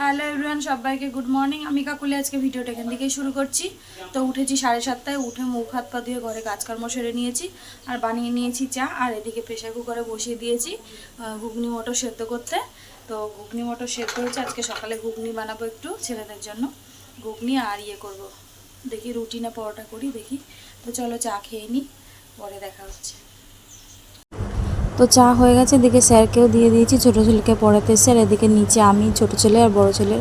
Hello everyone সবাইকে good morning আমি কাকুলি, আজকে ভিডিওটা এখান থেকেই শুরু করছি। তো উঠেছি সাড়ে সাতটায়, উঠে মুখ হাত পা ধুয়ে ঘরে কাজকর্ম সেরে নিয়েছি। আর বানিয়ে নিয়েছি চা, আর এদিকে প্রেশার কুকারে বসিয়ে দিয়েছি ঘুগনি মটর সেদ্ধ করতে। তো ঘুগনি মটর সেদ্ধ হয়েছে, আজকে সকালে ঘুগনি বানাবো একটু ছেলেদের জন্য। ঘুগনি আর ইয়ে করব। দেখি রুটি না পরোটা করি, দেখি। তো চলো চা খেয়ে নিই, পরে দেখা হচ্ছে। তো চা হয়ে গেছে, এদিকে স্যারকেও দিয়ে দিয়েছি, ছোটো ছেলেকে পড়াতে স্যার এদিকে নিচে আমি, ছোট ছেলে আর বড় ছেলে।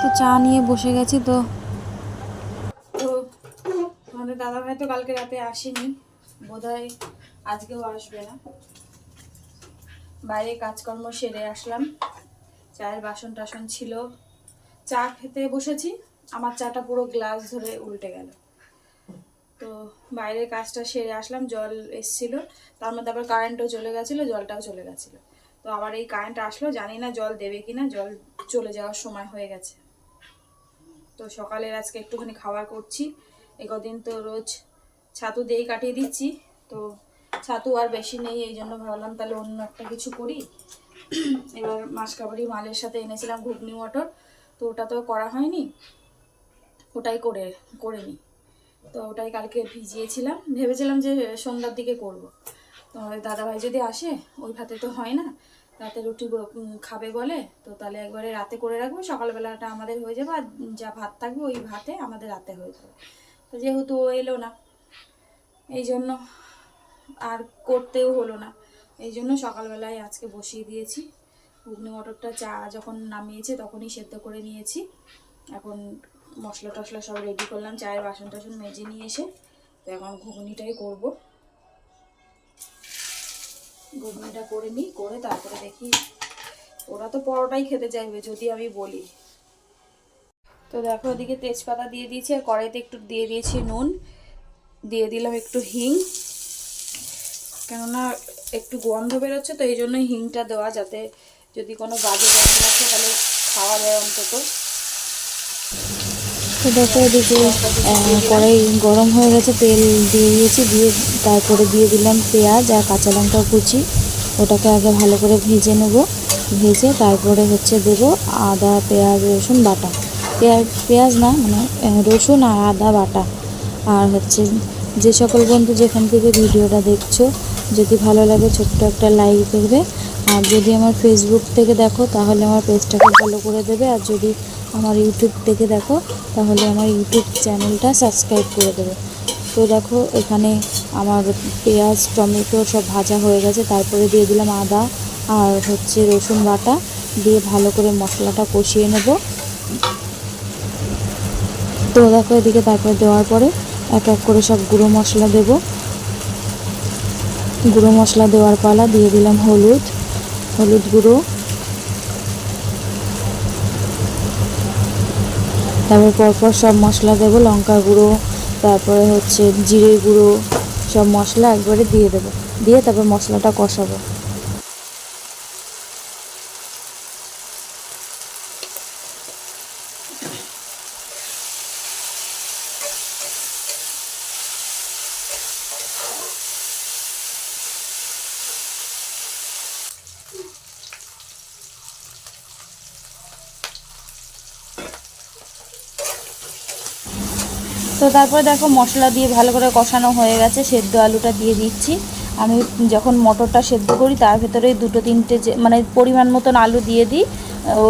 তো চা নিয়ে বসে গেছি তো। আমাদের দাদা ভাই তো কালকে রাতে আসেনি, বোধহয় আজকেও আসবে না। বাইরে কাজকর্ম সেরে আসলাম, চায়ের বাসন টাসন ছিল। চা খেতে বসেছি, আমার চাটা পুরো গ্লাস ধরে উল্টে গেল। তো বাইরের কাজটা সেরে আসলাম, জল এসছিল। তার মধ্যে আবার কারেন্টও চলে গেছিল, জলটাও চলে গেছিল। তো আবার এই কারেন্ট আসলো, জানি না জল দেবে কি না জল চলে যাওয়ার সময় হয়ে গেছে। তো সকালের আজকে একটুখানি খাবার করছি। এই কদিন তো রোজ ছাতু দিয়েই কাটিয়ে দিচ্ছি। তো ছাতু আর বেশি নেই, এই জন্য ভাবলাম তাহলে অন্য একটা কিছু করি। এবার মাসকাবাড়ি মালের সাথে এনেছিলাম ঘুগনি মটর, তো ওটা তো করা হয়নি। ওটাই করে করে নিই। তো ওটাই কালকে ভিজিয়েছিলাম। ভেবেছিলাম যে সন্ধ্যার দিকে করব। তো দাদাভাই যদি আসে, ওই ভাতে তো হয় না। রাতে রুটি খাবে বলে, তো তাহলে একবারে রাতে করে রাখব। সকালবেলাটা আমাদের হয়ে যাবে, আর যা ভাত থাকবে ওই ভাতে আমাদের রাতে হয়ে যাবে। তো যেহেতু ও এলো না, এই জন্য আর করতেও হলো না। এই জন্য সকালবেলায় আজকে বসিয়ে দিয়েছি। ঘুগনি, মটরটা চা যখন নামিয়েছে তখনই সেদ্ধ করে নিয়েছি। এখন মশলা টশলা সব রেডি করলাম। চায়ের বাসন টাসন মেজে নিয়ে এসে তো এখন ঘুগনিটাই করব। ঘুগনিটা করে নিই, করে তারপরে দেখি। ওরা তো পরোটাই খেতে চাইবে, যদি আমি বলি। তো দেখো ওদিকে তেজপাতা দিয়ে দিয়েছি, আর কড়াইতে একটু দিয়ে দিয়েছি নুন। দিয়ে দিলাম একটু হিং। কেননা একটু গন্ধ বেরোচ্ছে, তো এই জন্য হিংটা দেওয়া যাতে যদি কোনো বাজে গন্ধ আছে, তাহলে খাওয়া যায় অন্তত। দেখো এদিকে কড়াই গরম হয়ে গেছে, তেল দিয়ে দিয়েছি, দিয়ে তারপরে দিয়ে দিলাম পেঁয়াজ আর কাঁচা লঙ্কা কুচি। ওটাকে আগে ভালো করে ভেজে নেব। ভেজে তারপরে হচ্ছে দেবো আদা, পেঁয়াজ, রসুন বাটা। পেঁয়াজ পেঁয়াজ না মানে রসুন আর আদা বাটা। আর হচ্ছে যে সকল বন্ধু যেখান থেকে ভিডিওটা দেখছ, যদি ভালো লাগে ছোট্ট একটা লাইক দেবে। আর যদি আমার ফেসবুক থেকে দেখো, তাহলে আমার পেজটাকে ফলো করে দেবে। আর যদি আমার ইউটিউব থেকে দেখো, তাহলে আমার ইউটিউব চ্যানেলটা সাবস্ক্রাইব করে দেবে। তো দেখো, এখানে আমার পেঁয়াজ, টমেটো সব ভাজা হয়ে গেছে। তারপরে দিয়ে দিলাম আদা আর হচ্ছে রসুন বাটা। দিয়ে ভালো করে মশলাটা কষিয়ে নেব। তো দেখো এদিকে তারপরে দেওয়ার পরে এক এক করে সব গুঁড়ো মশলা দেব। গুঁড়ো মশলা দেওয়ার পালা দিয়ে দিলাম হলুদ। হলুদ গুঁড়ো। তারপর পরপর সব মশলা দেবো লঙ্কা গুঁড়ো, তারপরে হচ্ছে জিরে গুঁড়ো, সব মশলা একবারে দিয়ে দেবো। দিয়ে তারপর মশলাটা কষাবো। তো তারপরে দেখো মশলা দিয়ে ভালো করে কষানো হয়ে গেছে, সেদ্ধ আলুটা দিয়ে দিচ্ছি। আমি যখন মটরটা সেদ্ধ করি, তার ভেতরে দুটো তিনটে যে মানে পরিমাণ মতন আলু দিয়ে দিই।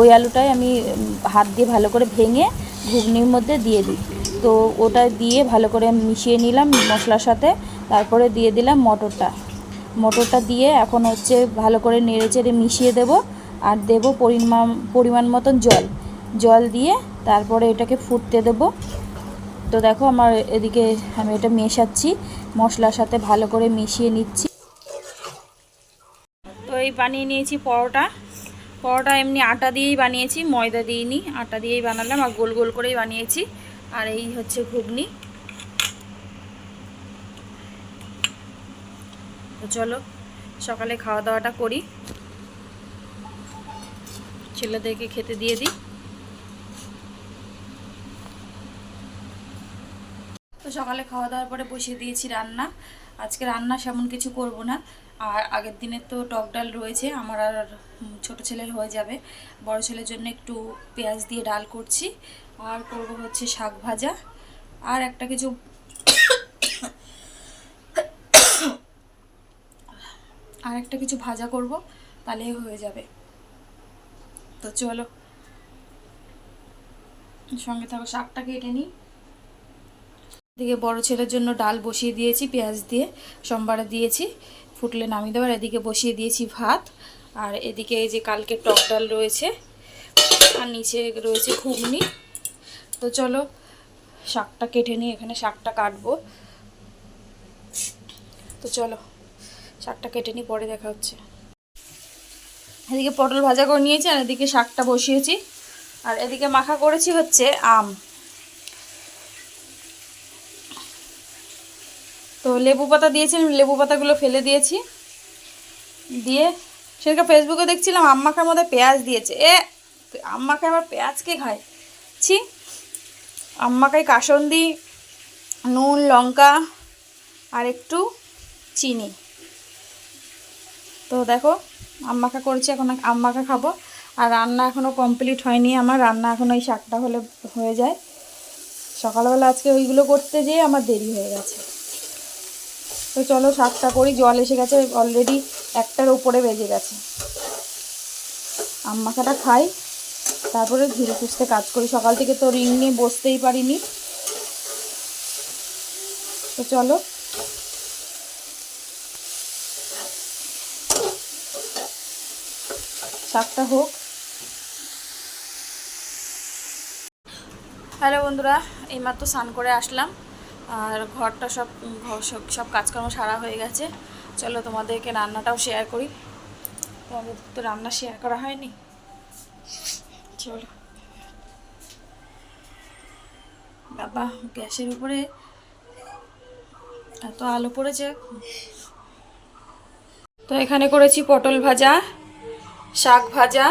ওই আলুটাই আমি হাত দিয়ে ভালো করে ভেঙে ঘুগনির মধ্যে দিয়ে দিই। তো ওটা দিয়ে ভালো করে মিশিয়ে নিলাম মশলার সাথে, তারপরে দিয়ে দিলাম মটরটা। মটরটা দিয়ে এখন হচ্ছে ভালো করে নেড়ে চেড়ে মিশিয়ে দেব আর দেব পরিমাণ পরিমাণ মতন জল। জল দিয়ে তারপরে এটাকে ফুটতে দেবো। তো দেখো আমার এদিকে আমি এটা মেশাচ্ছি, মশলার সাথে ভালো করে মিশিয়ে নিচ্ছি। তো এই বানিয়ে নিয়েছি পরোটা। পরোটা এমনি আটা দিয়েই বানিয়েছি, ময়দা দিইনি, আটা দিয়েই বানালাম আর গোল গোল করেই বানিয়েছি। আর এই হচ্ছে ঘুগনি। তো চলো, সকালে খাওয়া দাওয়াটা করি। ছেলেদেরকে খেতে দিয়ে দিই। সকালে খাওয়া দাওয়ার পরে বসিয়ে দিয়েছি রান্না। আজকে রান্না সেমন কিছু করব না। আর আগের দিনের তো টক ডাল রয়েছে, আমার আর ছোটো ছেলের হয়ে যাবে। বড় ছেলের জন্য একটু পেঁয়াজ দিয়ে ডাল করছি। আর করব হচ্ছে শাক ভাজা। আর একটা কিছু আর একটা কিছু ভাজা করব তাহলেই হয়ে যাবে। তো চলো, সঙ্গে থাকো শাকটা কেটে নিই। এদিকে বড় ছেলের জন্য ডাল বসিয়ে দিয়েছি, পেঁয়াজ দিয়ে, সোমবারে দিয়েছি, ফুটলে নামিয়ে দেওয়ার এদিকে বসিয়ে দিয়েছি ভাত। আর এদিকে এই যে কালকে টক ডাল রয়েছে, আর নিচে রয়েছে ঘুগনি। তো চলো, শাকটা কেটে নিই, এখানে শাকটা কাটবো। তো চলো, শাকটা কেটে নিই, পরে দেখা হচ্ছে। এদিকে পটল ভাজা করে নিয়েছি, আর এদিকে শাকটা বসিয়েছি। আর এদিকে মাখা করেছি হচ্ছে আম। তো লেবু পাতা দিয়েছি, আমি লেবু পাতাগুলো ফেলে দিয়েছি। দিয়ে সেদিকে ফেসবুকে দেখছিলাম আম মাখার মধ্যে পেঁয়াজ দিয়েছে। এ আম মাখায় আবার পেঁয়াজ কে খায়? ছি আম মাখায় কাসন্দি, নুন, লঙ্কা আর একটু চিনি। তো দেখো আম মাখা করেছি, এখন আম মাখা খাব। আর রান্না এখনও কমপ্লিট হয়নি আমার, রান্না এখন ওই শাকটা হলে হয়ে যায়। সকালবেলা আজকে ওইগুলো করতে যেয়ে আমার দেরি হয়ে গেছে। তো চলো শাকটা করি, জল এসে গেছে অলরেডি একটার উপরে বেজে গেছে। আম মাখাটা খাই, তারপরে ধীরে সুস্থে কাজ করি। সকাল থেকে তো রিং নিয়ে বসতেই পারিনি। তো চলো। শাকটা হোক। হ্যালো বন্ধুরা, এইমাত্র স্নান করে আসলাম। আর ঘরটা সব সব কাজকর্ম সারা হয়ে গেছে। চলো তোমাদেরকে রান্নাটাও শেয়ার করি। তোমাদের তো রান্না শেয়ার করা হয়নি? চলো। বাবা, গ্যাসের উপরে এত আলো পড়েছে। তো এখানে করেছি পটল ভাজা, শাক ভাজা।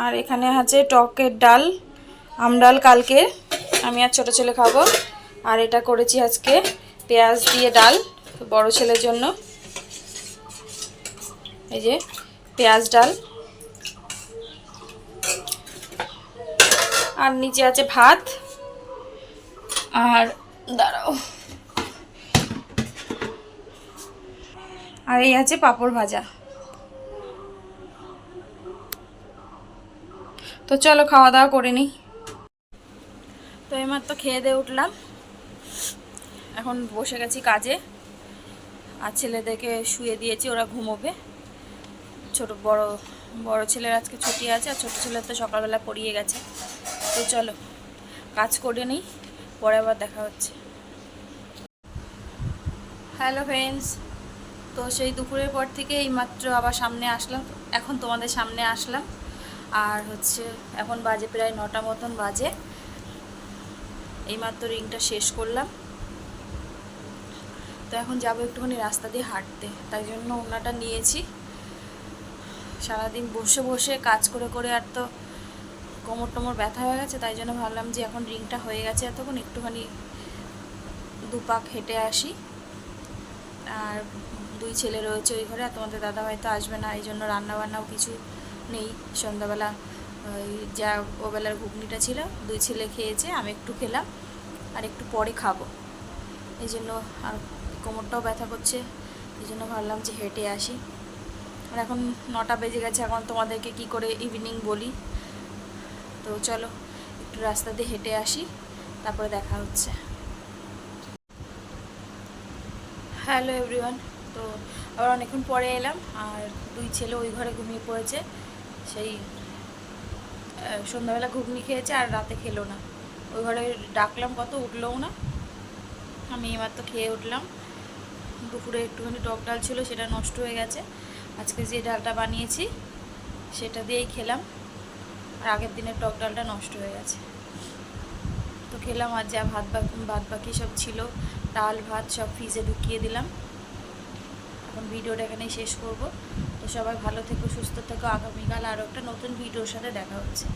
আর এখানে আছে টকের ডাল আমডাল কালকে। আমি আর ছোটো ছেলে খাব। আর এটা করেছি আজকে পেঁয়াজ দিয়ে ডাল বড় ছেলের জন্য। এই যে পেঁয়াজ ডাল। আর নিচে আছে ভাত। আর দাঁড়াও। আর এই আছে পাঁপড় ভাজা। তো চলো খাওয়া দাওয়া করে নিই। এইমাত্র খেয়ে দিয়ে উঠলাম। এখন বসে গেছি কাজে। আর ছেলেদেরকে শুয়ে দিয়েছি, ওরা ঘুমোবে। ছোট বড় বড় ছেলের আজকে ছুটি আছে, আর ছোটো ছেলের তো সকালবেলা পড়িয়ে গেছে। তো চলো, কাজ করে নিই, পরে আবার দেখা হচ্ছে। হ্যালো ফ্রেন্ডস তো সেই দুপুরের পর থেকে এইমাত্র আবার সামনে আসলাম। এখন তোমাদের সামনে আসলাম। আর হচ্ছে, এখন বাজে প্রায় নটা মতন বাজে। এইমাত্র রিংটা শেষ করলাম। তো এখন যাব একটুখানি রাস্তা দিয়ে হাঁটতে। তাই জন্য ওনাটা নিয়েছি। সারাদিন বসে বসে কাজ করে করে আর তো কোমর টোমর ব্যথা হয়ে গেছে, তাই জন্য ভাবলাম যে এখন রিংটা হয়ে গেছে এতক্ষণ একটুখানি দুপাক হেঁটে আসি। আর দুই ছেলে রয়েছে ওই ঘরে, আর তোমাদের দাদা হয়তো আসবে না এই জন্য রান্না বান্নাও কিছু নেই। সন্ধ্যাবেলা ওই যা ওবেলার ঘুগনিটা ছিল, দুই ছেলে খেয়েছে, আমি একটু খেলাম আর একটু পরে খাব। এই জন্য আর কোমরটাও ব্যথা করছে, এই জন্য ভাবলাম যে হেঁটে আসি। আর এখন নটা বেজে গেছে, এখন তোমাদেরকে কি করে ইভিনিং বলি? তো চলো, একটু রাস্তা দিয়ে হেঁটে আসি, তারপরে দেখা হচ্ছে। হ্যালো এভরিওয়ান তো আবার অনেকক্ষণ পরে এলাম, আর দুই ছেলে ওই ঘরে ঘুমিয়ে পড়েছে, সেই সন্ধ্যাবেলা ঘুগনি খেয়েছে আর রাতে খেলো না। ওই ঘরে ডাকলাম, কত উঠলোও না। আমি এবার তো খেয়ে উঠলাম। দুপুরে একটুখানি টক ডাল ছিল, সেটা নষ্ট হয়ে গেছে। আজকে যে ডালটা বানিয়েছি, সেটা দিয়েই খেলাম। আর আগের দিনের টক ডালটা নষ্ট হয়ে গেছে। তো খেলাম, আর যা ভাত ভাত বাকি সব ছিল, ডাল, ভাত সব ফ্রিজে ঢুকিয়ে দিলাম। এখন ভিডিওটা এখানেই শেষ করব। তো সবাই ভালো থেকো সুস্থ থেকো। আগামীকাল আরও একটা নতুন ভিডিওর সাথে দেখা হচ্ছে।